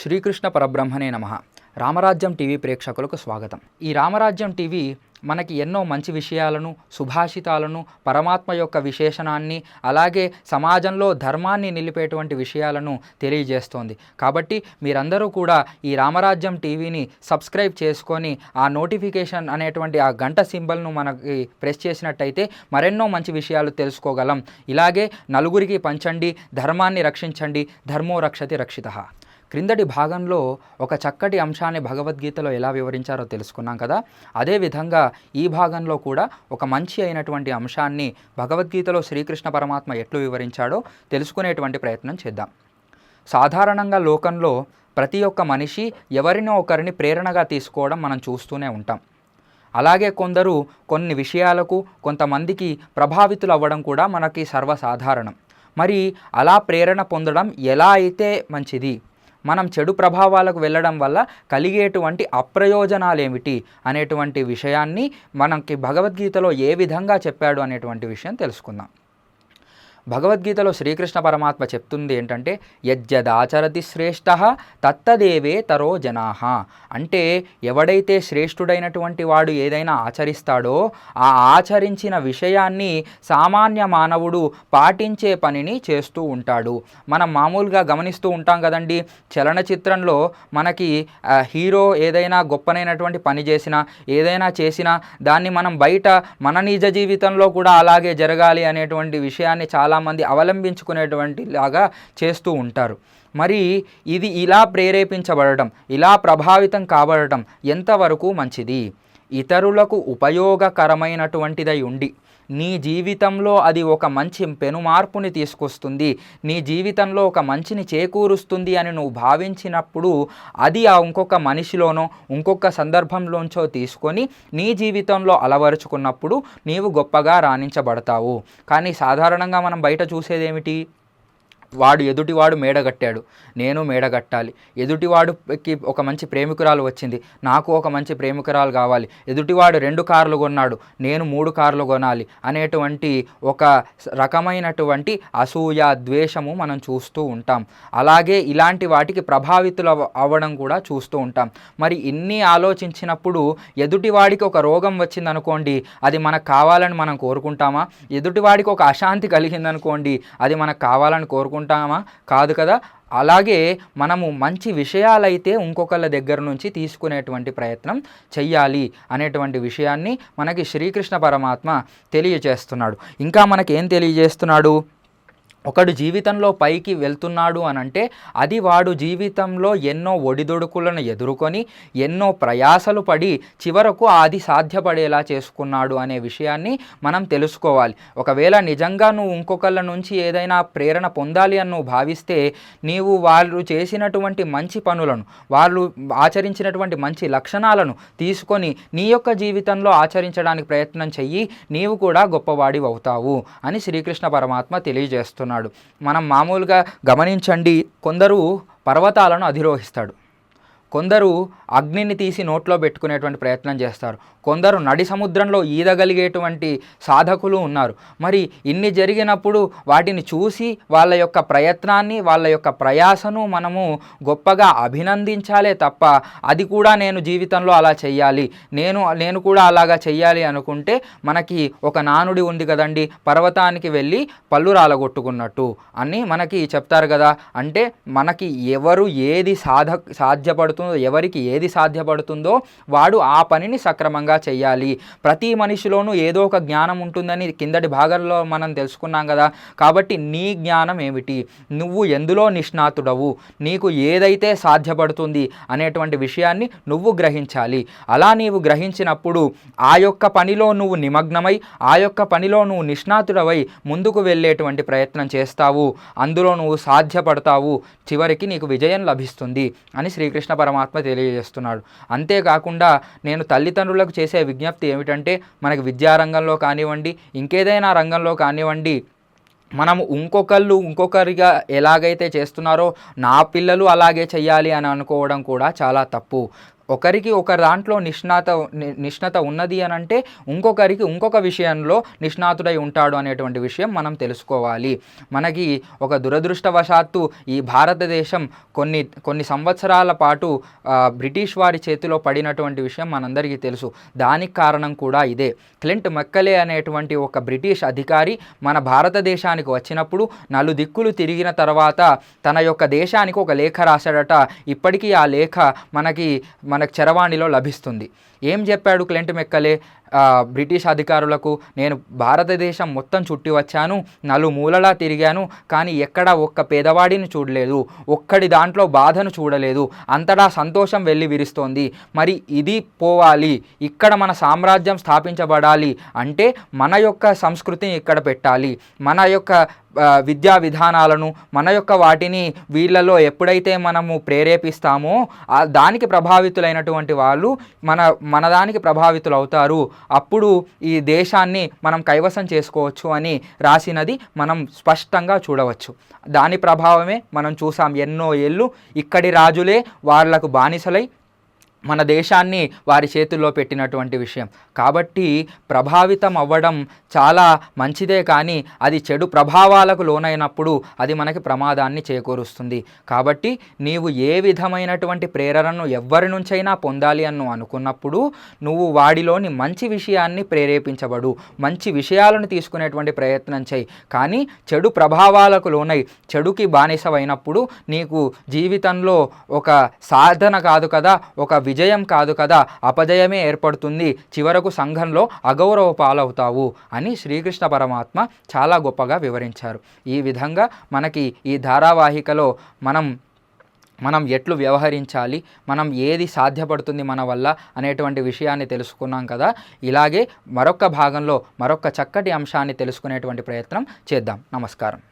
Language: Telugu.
శ్రీకృష్ణ పరబ్రహ్మనే నమ. రామరాజ్యం టీవీ ప్రేక్షకులకు స్వాగతం. ఈ రామరాజ్యం టీవీ మనకి ఎన్నో మంచి విషయాలను సుభాషితాలను పరమాత్మ యొక్క విశేషణాన్ని అలాగే సమాజంలో ధర్మాన్ని నిలిపేటువంటి విషయాలను తెలియజేస్తోంది. కాబట్టి మీరందరూ కూడా ఈ రామరాజ్యం టీవీని సబ్స్క్రైబ్ చేసుకొని ఆ నోటిఫికేషన్ అనేటువంటి ఆ గంట సింబల్ను మనకి ప్రెస్ చేసినట్టయితే మరెన్నో మంచి విషయాలు తెలుసుకోగలం. ఇలాగే నలుగురికి పంచండి ధర్మాన్ని రక్షించండి ధర్మో రక్షతి రక్షిత. క్రిందటి భాగంలో ఒక చక్కటి అంశాన్ని భగవద్గీతలో ఎలా వివరించారో తెలుసుకున్నాం కదా. అదేవిధంగా ఈ భాగంలో కూడా ఒక మంచి అయినటువంటి అంశాన్ని భగవద్గీతలో శ్రీకృష్ణ పరమాత్మ ఎట్లు వివరించాడో తెలుసుకునేటువంటి ప్రయత్నం చేద్దాం. సాధారణంగా లోకంలో ప్రతి ఒక్క మనిషి ఎవరినో ఒకరిని ప్రేరణగా తీసుకోవడం మనం చూస్తూనే ఉంటాం. అలాగే కొందరు కొన్ని విషయాలకు కొంతమందికి ప్రభావితులు అవ్వడం కూడా మనకి సర్వసాధారణం. మరి అలా ప్రేరణ పొందడం ఎలా అయితే మంచిది? మనం చెడు ప్రభావాలకు వెళ్ళడం వల్ల కలిగేటువంటి అప్రయోజనాలు ఏమిటి అనేటువంటి విషయాన్ని మనకి భగవద్గీతలో ఏ విధంగా చెప్పాడు అనేటువంటి విషయం తెలుసుకుందాం. భగవద్గీతలో శ్రీకృష్ణ పరమాత్మ చెప్తుంది ఏంటంటే యజ్జదాచరతి శ్రేష్ఠ తత్తదేవే తరో జనాహ అంటే ఎవడైతే శ్రేష్ఠుడైనటువంటి వాడు ఏదైనా ఆచరిస్తాడో ఆ ఆచరించిన విషయాన్ని సామాన్య మానవుడు పాటించే పనిని చేస్తూ ఉంటాడు. మనం మామూలుగా గమనిస్తూ ఉంటాం కదండి చలనచిత్రంలో మనకి హీరో ఏదైనా గొప్పనైనటువంటి పని చేసినా ఏదైనా చేసినా దాన్ని మనం బయట మన నిజ జీవితంలో కూడా అలాగే జరగాలి అనేటువంటి విషయాన్ని చాలా చాలామంది అవలంబించుకునేటువంటి లాగా చేస్తూ ఉంటారు. మరి ఇది ఇలా ప్రేరేపించబడటం ఇలా ప్రభావితం కాబడటం ఎంతవరకు మంచిది? ఇతరులకు ఉపయోగకరమైనటువంటిదై ఉండి నీ జీవితంలో అది ఒక మంచి పెనుమార్పుని తీసుకొస్తుంది. నీ జీవితంలో ఒక మంచిని చేకూరుస్తుంది అని నువ్వు భావించినప్పుడు అది ఆ ఇంకొక మనిషిలోనో ఇంకొక సందర్భంలోంచో తీసుకొని నీ జీవితంలో అలవరుచుకున్నప్పుడు నీవు గొప్పగా రాణించబడతావు. కానీ సాధారణంగా మనం బయట చూసేది ఏమిటి వాడు ఎదుటివాడు మేడ కట్టాడు నేను మేడ కట్టాలి ఎదుటివాడుకి ఒక మంచి ప్రేమికురాలు వచ్చింది. నాకు ఒక మంచి ప్రేమికురాలు కావాలి. ఎదుటివాడు రెండు కార్లు కొన్నాడు. నేను మూడు కార్లు కొనాలి అనేటువంటి ఒక రకమైనటువంటి అసూయ ద్వేషము మనం చూస్తూ ఉంటాం. అలాగే ఇలాంటి వాటికి ప్రభావితులు అవ్వడం కూడా చూస్తూ ఉంటాం. మరి ఇన్ని ఆలోచించినప్పుడు ఎదుటివాడికి ఒక రోగం వచ్చిందనుకోండి అది మనకు కావాలని మనం కోరుకుంటామా? ఎదుటివాడికి ఒక అశాంతి కలిగిందనుకోండి అది మనకు కావాలని కోరుకుంటాం తీసుకుంటామా కాదు కదా? అలాగే మనము మంచి విషయాలైతే ఇంకొకళ్ళ దగ్గర నుంచి తీసుకునేటువంటి ప్రయత్నం చెయ్యాలి అనేటువంటి విషయాన్ని మనకి శ్రీకృష్ణ పరమాత్మ తెలియజేస్తున్నాడు ఇంకా మనకి ఏం తెలియజేస్తున్నాడు? ఒకడు జీవితంలో పైకి వెళ్తున్నాడు అని అంటే అది వాడు జీవితంలో ఎన్నో ఒడిదొడుకులను ఎదుర్కొని ఎన్నో ప్రయాసలు పడి చివరకు అది సాధ్యపడేలా చేసుకున్నాడు అనే విషయాన్ని మనం తెలుసుకోవాలి. ఒకవేళ నిజంగా నువ్వు ఇంకొకళ్ళ నుంచి ఏదైనా ప్రేరణ పొందాలి అని నువ్వు భావిస్తే నీవు వాళ్ళు చేసినటువంటి మంచి పనులను వాళ్ళు ఆచరించినటువంటి మంచి లక్షణాలను తీసుకొని నీ యొక్క జీవితంలో ఆచరించడానికి ప్రయత్నం చెయ్యి నీవు కూడా గొప్పవాడి అవుతావు అని శ్రీకృష్ణ పరమాత్మ చేస్తున్నాడు. మనం మామూలుగా గమనించండి కొందరు పర్వతాలను అధిరోహిస్తాడు. కొందరు అగ్నిని తీసి నోట్లో పెట్టుకునేటువంటి ప్రయత్నం చేస్తారు. కొందరు నడి సముద్రంలో ఈదగలిగేటువంటి సాధకులు ఉన్నారు. మరి ఇన్ని జరిగినప్పుడు వాటిని చూసి వాళ్ళ యొక్క ప్రయత్నాన్ని వాళ్ళ యొక్క ప్రయాసను మనము గొప్పగా అభినందించాలే తప్ప అది కూడా నేను జీవితంలో అలా చెయ్యాలి నేను నేను కూడా అలాగా చెయ్యాలి అనుకుంటే మనకి ఒక నానుడి ఉంది కదండి పర్వతానికి వెళ్ళి పళ్ళు రాలగొట్టుకున్నట్టు అని మనకి చెప్తారు కదా. అంటే మనకి ఎవరు ఏది సాధ సాధ్యపడుతుంది ఎవరికి ఏది సాధ్యపడుతుందో వాడు ఆ పనిని సక్రమంగా చేయాలి ప్రతి మనిషిలోనూ ఏదో ఒక జ్ఞానం ఉంటుందని కిందటి భాగంలో మనం తెలుసుకున్నాం కదా. కాబట్టి నీ జ్ఞానం ఏమిటి? నువ్వు ఎందులో నిష్ణాతుడవు? నీకు ఏదైతే సాధ్యపడుతుంది అనేటువంటి విషయాన్ని నువ్వు గ్రహించాలి. అలా నీవు గ్రహించినప్పుడు ఆ యొక్క పనిలో నువ్వు నిమగ్నమై ఆ యొక్క పనిలో నువ్వు నిష్ణాతుడవై ముందుకు వెళ్ళేటువంటి ప్రయత్నం చేస్తావు. అందులో నువ్వు సాధ్యపడతావు. చివరికి నీకు విజయం లభిస్తుంది అని శ్రీకృష్ణ పరమాత్మ తెలియజేస్తున్నాడు. అంతేకాకుండా నేను తల్లిదండ్రులకు చేసే విజ్ఞప్తి ఏమిటంటే మనకి విద్యారంగంలో కానివ్వండి ఇంకేదైనా రంగంలో కానివ్వండి మనము ఇంకొకళ్ళు ఇంకొకరిగా ఎలాగైతే చేస్తున్నారో నా పిల్లలు అలాగే చేయాలి అని అనుకోవడం కూడా చాలా తప్పు. ఒకరికి ఒక దాంట్లో నిష్ణాత నిష్ణత ఉన్నది అని అంటే ఇంకొకరికి ఇంకొక విషయంలో నిష్ణాతుడై ఉంటాడు అనేటువంటి విషయం మనం తెలుసుకోవాలి. మనకి ఒక దురదృష్టవశాత్తు ఈ భారతదేశం కొన్ని కొన్ని సంవత్సరాల పాటు బ్రిటిష్ వారి చేతిలో పడినటువంటి విషయం మనందరికీ తెలుసు. దానికి కారణం కూడా ఇదే. క్లింట్ మెక్కలే అనేటువంటి ఒక బ్రిటిష్ అధికారి మన భారతదేశానికి వచ్చినప్పుడు నలు దిక్కులు తిరిగిన తర్వాత తన యొక్క దేశానికి ఒక లేఖ రాశాడట. ఇప్పటికీ ఆ లేఖ మనకి మనకు చరవాణిలో లభిస్తుంది. ఏం చెప్పాడు క్లెంట్ మెక్కలే? బ్రిటిష్ అధికారులకు నేను భారతదేశం మొత్తం చుట్టి వచ్చాను నలుమూలలా తిరిగాను కానీ ఎక్కడ ఒక్క పేదవాడిని చూడలేదు ఒక్కడి దాంట్లో బాధను చూడలేదు. అంతటా సంతోషం వెళ్ళి విరుస్తోంది. మరి ఇది పోవాలి ఇక్కడ మన సామ్రాజ్యం స్థాపించబడాలి అంటే మన యొక్క సంస్కృతిని ఇక్కడ పెట్టాలి. మన యొక్క విద్యా విధానాలను మన యొక్క వాటిని వీళ్ళలో ఎప్పుడైతే మనము ప్రేరేపిస్తామో దానికి ప్రభావితులైనటువంటి వాళ్ళు మన మన దానికి ప్రభావితులు అవుతారు అప్పుడు ఈ దేశాన్ని మనం కైవసం చేసుకోవచ్చు అని రాసినది మనం స్పష్టంగా చూడవచ్చు. దాని ప్రభావమే మనం చూసాం ఎన్నో ఏళ్ళు ఇక్కడి రాజులే వాళ్ళకు బానిసలై మన దేశాన్ని వారి చేతుల్లో పెట్టినటువంటి విషయం. కాబట్టి ప్రభావితం అవ్వడం చాలా మంచిదే కానీ అది చెడు ప్రభావాలకు లోనైనప్పుడు అది మనకి ప్రమాదాన్ని చేకూరుస్తుంది. కాబట్టి నీవు ఏ విధమైనటువంటి ప్రేరణను ఎవ్వరి నుంచైనా పొందాలి అని అనుకున్నప్పుడు నువ్వు వాడిలోని మంచి విషయాన్ని ప్రేరేపించబడు. మంచి విషయాలను తీసుకునేటువంటి ప్రయత్నం చేయి. కానీ చెడు ప్రభావాలకు లోనై చెడుకి బానిసమైనప్పుడు నీకు జీవితంలో ఒక సాధన కాదు కదా ఒక విజయం కాదు కదా అపజయమే ఏర్పడుతుంది. చివరకు సంఘంలో అగౌరవ పాలవుతావు అని శ్రీకృష్ణ పరమాత్మ చాలా గొప్పగా వివరించారు. ఈ విధంగా మనకి ఈ ధారావాహికలో మనం మనం ఎట్లు వ్యవహరించాలి మనం ఏది సాధ్యపడుతుంది మన వల్ల అనేటువంటి విషయాన్ని తెలుసుకున్నాం కదా. ఇలాగే మరొక భాగంలో మరొక చక్కటి అంశాన్ని తెలుసుకునేటువంటి ప్రయత్నం చేద్దాం. నమస్కారం.